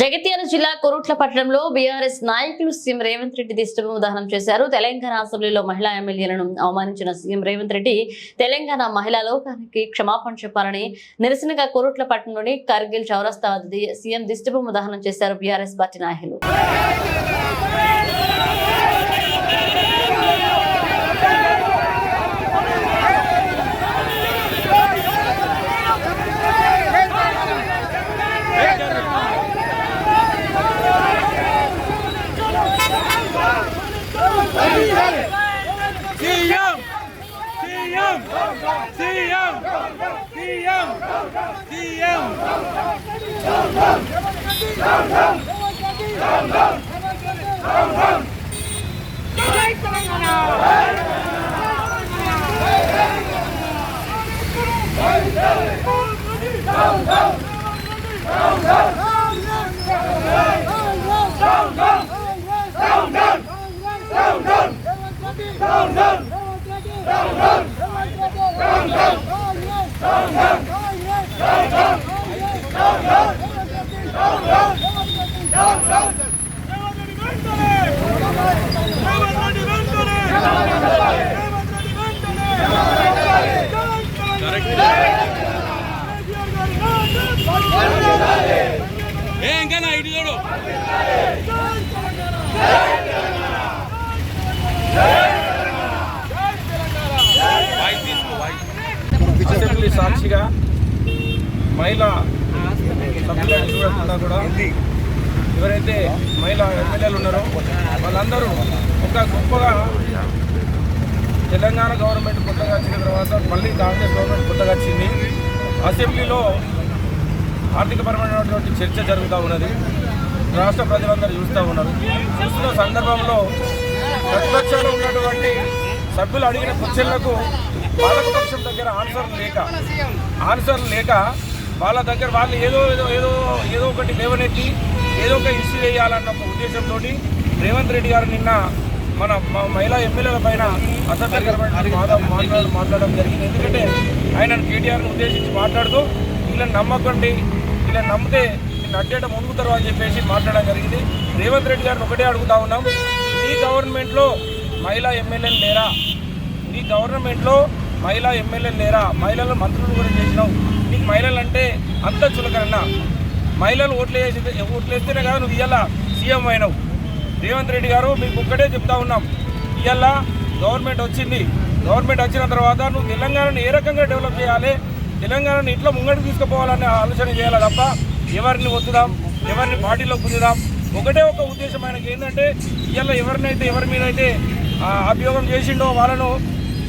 జగిత్యాల జిల్లా కొరుట్ల పట్టణంలో బీఆర్ఎస్ నాయకులు సీఎం రేవంత్ రెడ్డి దిష్టము ఉదాహరణ చేశారు. తెలంగాణ అసెంబ్లీలో మహిళా ఎమ్మెల్యేలను అవమానించిన సీఎం రేవంత్ రెడ్డి తెలంగాణ మహిళా లోకానికి క్షమాపణ చెప్పాలని నిరసనగా కొరుట్ల పట్టణంలోని కార్గిల్ చౌరస్తా వద్ద సీఎం దిష్టము ఉదాహరణ చేశారు బీఆర్ఎస్ పార్టీ నాయకులు. సీఎం సీఎం సీఎం సీఎం ఏ ఇంకా నా ఇటు చూడు వాయిస్ తీసుకో వాయిస్ అసెంబ్లీ సాక్షిగా మహిళా కూడా ఎవరైతే మహిళా ఎమ్మెల్యేలు ఉన్నారో వాళ్ళందరూ ఒక గొప్పగా తెలంగాణ గవర్నమెంట్ కొత్తగా వచ్చిన తర్వాత మళ్ళీ కాంగ్రెస్ గవర్నమెంట్ కొత్తగా వచ్చింది. అసెంబ్లీలో ఆర్థికపరమైనటువంటి చర్చ జరుగుతూ ఉన్నది. రాష్ట్ర ప్రజలందరూ చూస్తూ ఉన్నారు. చూస్తున్న సందర్భంలో ప్రతిపక్షంలో ఉన్నటువంటి సభ్యులు అడిగిన క్వశ్చన్లకు పాలకపక్షం దగ్గర ఆన్సర్ లేక ఆన్సర్ లేక వాళ్ళ దగ్గర వాళ్ళు ఏదో ఏదో ఏదో ఏదో ఒకటి లేవనెత్తి ఏదో ఒక ఇష్యూ వేయాలన్న ఒక ఉద్దేశంతో రేవంత్ రెడ్డి గారు నిన్న మన మహిళా ఎమ్మెల్యేల పైన అసభ్యకరమైన మాట్లాడడం జరిగింది. ఎందుకంటే ఆయన కేటీఆర్ని ఉద్దేశించి మాట్లాడుతూ వీళ్ళని నమ్మకండి వీళ్ళని నమ్మితే వీళ్ళని అడ్డేట మునుగుతారు అని చెప్పేసి మాట్లాడడం జరిగింది. రేవంత్ రెడ్డి గారిని ఒకటే అడుగుతా ఉన్నాం. ఈ గవర్నమెంట్లో మహిళా ఎమ్మెల్యేలు లేరా? ఈ గవర్నమెంట్లో మహిళా ఎమ్మెల్యేలు లేరా? మహిళలు మంత్రులు కూడా చేసినావు. నీకు మహిళలు అంటే అంత చులకరన్న మహిళలు ఓట్లు వేసి ఓట్లు వేస్తేనే కదా నువ్వు ఇవాళ సీఎం అయినావు. రేవంత్ రెడ్డి గారు మీకు ఒక్కటే చెప్తా ఉన్నాం. ఇవాళ గవర్నమెంట్ వచ్చింది. గవర్నమెంట్ వచ్చిన తర్వాత నువ్వు తెలంగాణను ఏ రకంగా డెవలప్ చేయాలి? తెలంగాణను ఇట్లా ముంగడికి తీసుకుపోవాలనే ఆలోచన చేయాలి తప్ప ఎవరిని వద్దుదాం ఎవరిని పార్టీలో గుంజుదాం? ఒకటే ఒక ఉద్దేశం ఆయనకి ఏంటంటే ఇవాళ ఎవరినైతే ఎవరి మీద అయితే అభియోగం చేసిండో వాళ్ళను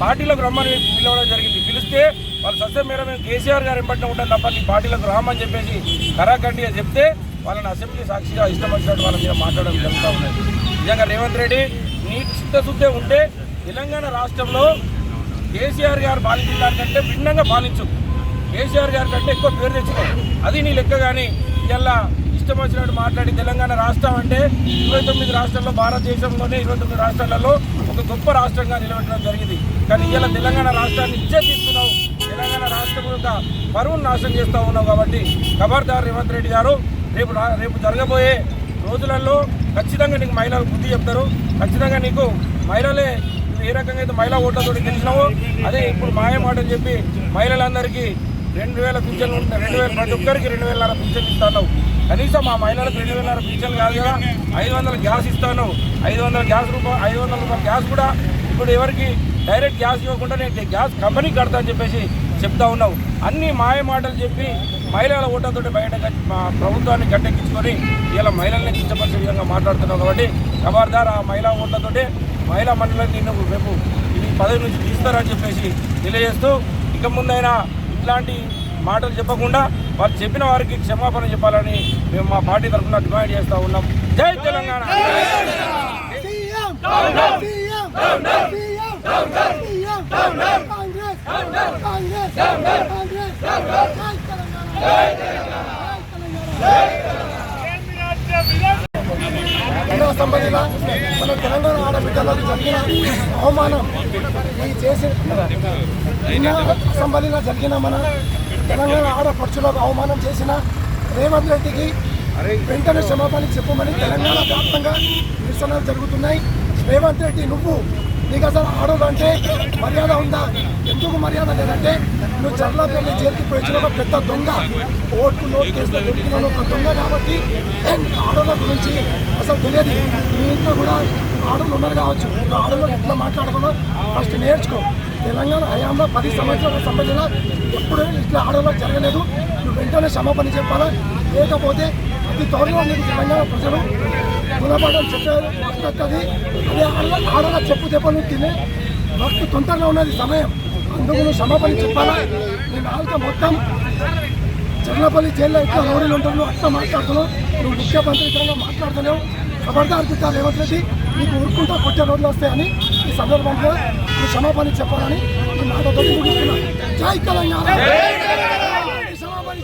పార్టీలోకి రమ్మని పిలవడం జరిగింది. పిలిస్తే వాళ్ళు సస్యం మేర మేము కేసీఆర్ గారు ఎంబట్టిన ఉంటాం తప్ప నీ పార్టీలకు రామని చెప్పేసి కరాఖండిగా చెప్తే వాళ్ళని అసెంబ్లీ సాక్షిగా ఇష్టం వచ్చినట్టు వాళ్ళ మీద మాట్లాడడం జరుగుతూ ఉన్నది. నిజంగా రేవంత్ రెడ్డి నీ చిత్తశుద్ధే ఉంటే తెలంగాణ రాష్ట్రంలో కేసీఆర్ గారు పాలించిన దానికంటే భిన్నంగా పాలించు. కేసీఆర్ గారి కంటే ఎక్కువ పేరు తెచ్చుకో. అది నీ లెక్క కానీ ఇలా ఇష్టం వచ్చినట్టు మాట్లాడి తెలంగాణ రాష్ట్రం అంటే ఇరవై తొమ్మిది రాష్ట్రాల్లో భారతదేశంలోనే ఇరవై తొమ్మిది రాష్ట్రాలలో ఒక గొప్ప రాష్ట్రంగా నిలబెట్టడం జరిగింది. కానీ ఇలా తెలంగాణ రాష్ట్రాన్ని ఇచ్చే యొక్క పరువును నాశనం చేస్తూ ఉన్నావు కాబట్టి ఖబర్దార్ రేవంత్ రెడ్డి గారు రేపు రేపు జరగబోయే రోజులలో ఖచ్చితంగా నీకు మహిళలు బుద్ధి చెప్తారు. ఖచ్చితంగా నీకు మహిళలే ఏ రకంగా అయితే మహిళా ఓట్లతో గెలిచినావో అదే ఇప్పుడు మాయమాట అని చెప్పి మహిళలందరికీ రెండు వేల పింఛన్లు ఉంటాయి రెండు వేల ప్రతి ఒక్కరికి రెండు వేలన్నర పింఛన్లు ఇస్తాను కనీసం మా మహిళలకు రెండు వేలన్నర పింఛన్లు కాదు కదా ఐదు వందల గ్యాస్ ఇస్తాను ఐదు వందల గ్యాస్ రూపాయలు ఐదు వందల రూపాయల గ్యాస్ కూడా ఇప్పుడు ఎవరికి డైరెక్ట్ గ్యాస్ ఇవ్వకుండా నేను గ్యాస్ కంపెనీకి కడతా అని చెప్పేసి చెప్తా ఉన్నావు. అన్ని మాయ మాటలు చెప్పి మహిళల ఓటంతో బయట మా ప్రభుత్వాన్ని గట్టెక్కించుకొని ఇలా మహిళల్ని కించపరిచే విధంగా మాట్లాడుతున్నావు కాబట్టి ఖబర్దార్ ఆ మహిళా ఓట్లతోటి మహిళా మండలిని నిన్ను రేపు ఈ పదవి నుంచి తీస్తారని చెప్పేసి తెలియజేస్తూ ఇక ముందైనా ఇట్లాంటి మాటలు చెప్పకుండా వారు చెప్పిన వారికి క్షమాపణ చెప్పాలని మేము మా పార్టీ తరఫున డిమాండ్ చేస్తూ ఉన్నాం. జై తెలంగాణ! రెండవ సంబంధిగా మన తెలంగాణ ఆడబిడ్డలకు జరిగిన అవమానం ఈ చేసి నిన్న అసెంబ్లీలో జరిగిన మన తెలంగాణ ఆడపడుచులకు అవమానం చేసిన రేవంత్ రెడ్డికి వెంటనే క్షమాపణ చెప్పమని తెలంగాణ వ్యాప్తంగా నిరసనలు జరుగుతున్నాయి రేవంత్ రెడ్డి నువ్వు నీకు అసలు ఆడోదంటే అంటే మర్యాద ఉందా? ఎందుకు మర్యాద లేదంటే నువ్వు చర్లపల్లి చేతికి పోయించిన ఒక పెద్ద దొంగ. ఓట్లు నోట్ కేసులో దొరికిన ఒక దొంగ కాబట్టి ఆడోళ్ళ గురించి అసలు తెలియదు. మీ ఇంట్లో కూడా ఆడోళ్ళు ఉన్నారు కావచ్చు. ఇంకా ఆడోళ్ళు ఎట్లా మాట్లాడకుండా ఫస్ట్ నేర్చుకో. తెలంగాణ హయాంలో పది సంవత్సరాల సంబంధించిన ఎప్పుడూ ఇట్లా ఆడోళ్ళకి జరగలేదు. నువ్వు వెంటనే క్షమాపణ చెప్పాలా? లేకపోతే అతి త్వరలో నీకు తెలంగాణ ప్రజలు గుణపాఠం చెప్పారు వస్తుంది అదే ఆడగా చెప్పు చెప్పను తినే వస్తు తొందరగా ఉన్నది సమయం అందుకు నువ్వు క్షమాపణ చెప్పాలా నేను ఆల్క మొత్తం చర్లపల్లి జైల్లో ఎట్లా రౌడీలు ఉంటావు అట్లా మాట్లాడుతున్నావు నువ్వు ముఖ్యమంత్రి విధంగా మాట్లాడుతున్నావు ఖబర్దార్ బిడ్డ రేవంత్ నీకు ఊరుకుంటా కొట్టే రోజులు వస్తాయని ఈ సందర్భంలో నువ్వు క్షమాపణ చెప్పాలని నేను నాతో ముగిస్తున్నా జై తెలంగాణ క్షమాపణ